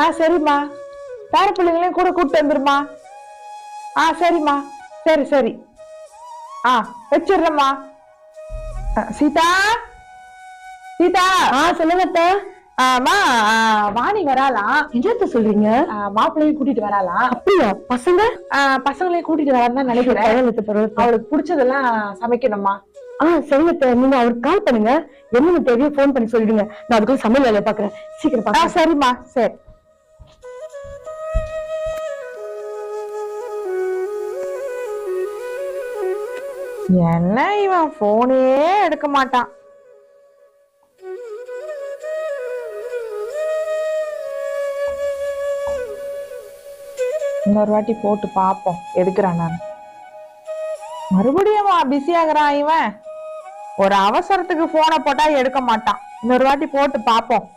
ஆ சரிம்மா. பேர பிள்ளைங்களையும் கூட கூப்பிட்டு வந்துருமா ஆ சரிம்மா. சரி சரி. ஆ வச்சிடுறேம்மா. சீதா? சீதா? ஆ சொல்லுங்க ஆமா வாணி வராலாம் என்னத்த சொல்றீங்க? மாப்பிள்ளையும் கூட்டிட்டு வராலாம் அப்படியா? பசங்க? பசங்களையும் கூட்டிட்டு வரான்னு தான் நினைக்கிறேன். அவளுக்கு பிடிச்சதெல்லாம் சமைக்கணுமா ஆ சரிங்க நீங்க அவருக்கு கால் பண்ணுங்க. என்னன்னு தேவையோ ஃபோன் பண்ணி சொல்லிடுங்க. நான் அதுக்குள்ள சமையல் வேலையை பாக்குறேன் சீக்கிரம் சரிம்மா. சரி. என்ன இவன் போனே எடுக்க மாட்டான். இன்னொரு வாட்டி போட்டு பார்ப்போம் எடுக்கிறான் நான். மறுபடியும் பிஸி ஆகுறான் இவன். ஒரு அவசரத்துக்கு போனை போட்டா எடுக்க மாட்டான். இன்னொரு வாட்டி போட்டு பார்ப்போம்